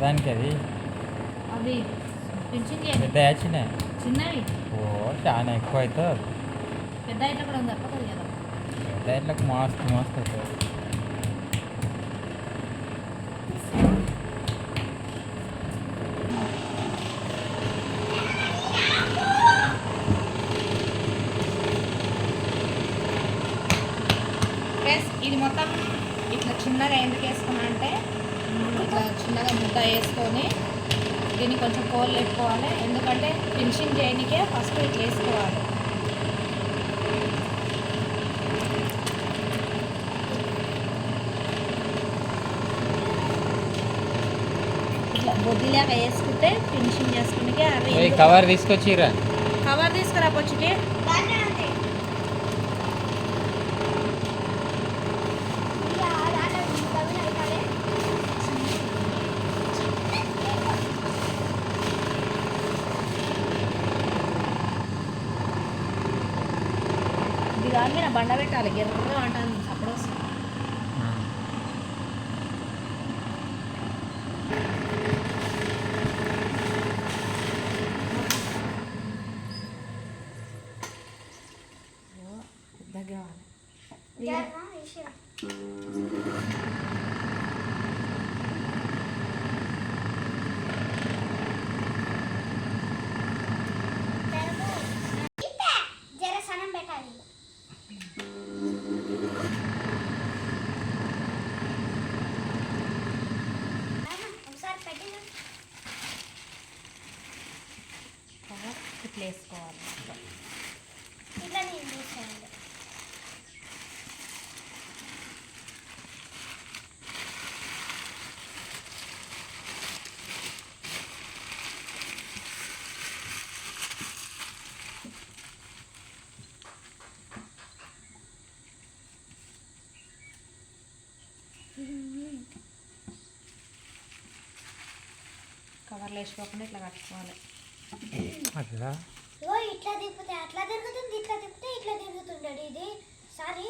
దానికి అది అవి పెంచింది పెద్ద చిన్న చిన్నవి ఓ చాలా ఎక్కువ అవుతుంది పెద్ద ఇట్లా కూడా ఉంది తప్పదు కదా పెద్ద ఇట్లకు మస్తు మస్తు అవుతుంది ప్లస్ ఇది మొత్తం ఇట్లా చిన్నగా ఎందుకు వేసుకున్నా అంటే ఇట్లా చిన్నగా ముద్ద వేసుకొని దీన్ని కొంచెం కోళ్ళు వేసుకోవాలి ఎందుకంటే ఫినిషింగ్ చేయడానికే ఫస్ట్ ఇట్లా వేసుకోవాలి. ఇట్లా బొద్దిలాగా వేసుకుంటే ఫినిషింగ్ చేసుకునే అవి కవర్ తీసుకొచ్చిరా కవర్ తీసుకురా పొచ్చుకి ఇది కానీ నా బండ పెట్టాలి. గిర్ర అంటాను అప్పుడు వస్తుంది. పెద్దగా ఇట్లా వేసుకోవాలి ఇట్లా నేను చూసాను కవర్లు వేసుకోకుండా ఇట్లా కట్టుకోవాలి. అట్లా? ఓ ఇట్లా తిప్పితే అట్లా తిరుగుతుంది ఇట్లా తిప్పితే ఇట్లా తిరుగుతుంటాడు ఇది. సారీ.